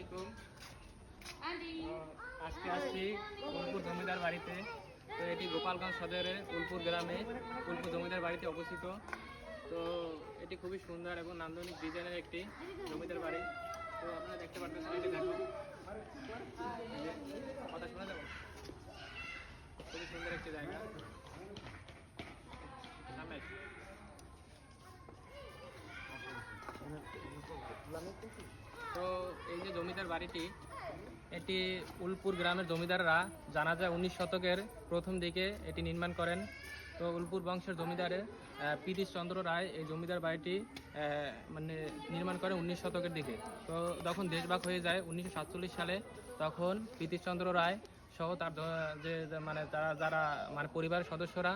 আলাইকুম। আজকে আসছি উলপুর জমিদার বাড়িতে। তো এটি গোপালগঞ্জ সদরে উলপুর গ্রামে উলপুর জমিদার বাড়িতে অবস্থিত। তো এটি খুবই সুন্দর এবং নান্দনিক ডিজাইনের একটি জমিদার বাড়ি। তো আপনারা দেখতে পাচ্ছেন এটি দেখো কথা শোনা যাবে? খুবই সুন্দর একটি জায়গা। সামনে আসি। তো এই যে জমিদার বাড়িটি, এটি উলপুর গ্রামের জমিদাররা জানা যায় উনিশ শতকের প্রথম দিকে এটি নির্মাণ করেন। তো উলপুর বংশের জমিদারে চন্দ্র রায় এই জমিদার বাড়িটি মানে নির্মাণ করে উনিশ শতকের দিকে। তো যখন দেশভাগ হয়ে যায় উনিশশো সাতচল্লিশ সালে, তখন চন্দ্র রায় সহ তার যে মানে তারা, যারা মানে পরিবারের সদস্যরা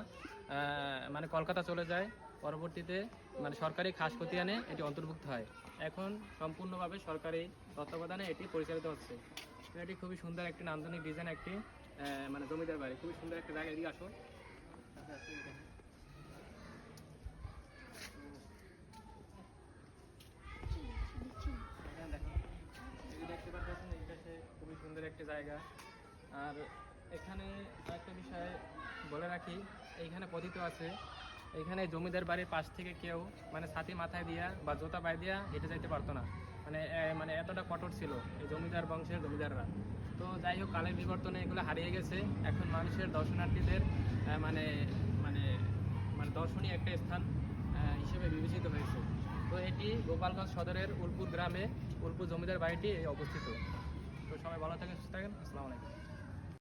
মানে কলকাতা চলে যায়। পরবর্তীতে মানে সরকারি খাস খতিয়ানে এটি অন্তর্ভুক্ত হয়। এখন সম্পূর্ণভাবে সরকারি তত্ত্বাবধানে এটি পরিচালিত হচ্ছে। এটি খুবই সুন্দর একটি নান্দনিক ডিজাইন একটি মানে জমিদার বাড়ি। খুবই সুন্দর একটা জায়গা এদিকে আসো। এখানে দেখো, এই যে দেখতে পাচ্ছেন এই খুবই সুন্দর একটি জায়গা। আর এখানে একটা বিষয় বলে রাখি এইখানে কথিত আছে এইখানে জমিদার বাড়ির পাশ থেকে কেউ মানে ছাতি মাথায় দিয়া বা জোতা পায়ে দিয়া হেঁটে যাইতে পারতো না। মানে মানে এতটা কঠোর ছিল এই জমিদার বংশের জমিদাররা। তো যাই হোক, কালের বিবর্তনে এগুলো হারিয়ে গেছে। এখন মানুষের দর্শনার্থীদের মানে মানে মানে দর্শনীয় একটা স্থান হিসেবে বিবেচিত হয়েছে। তো এটি গোপালগঞ্জ সদরের উলপুর গ্রামে উলপুর জমিদার বাড়িটি অবস্থিত। তো সবাই ভালো থাকেন, সুস্থ থাকেন। আসসালামু আলাইকুম।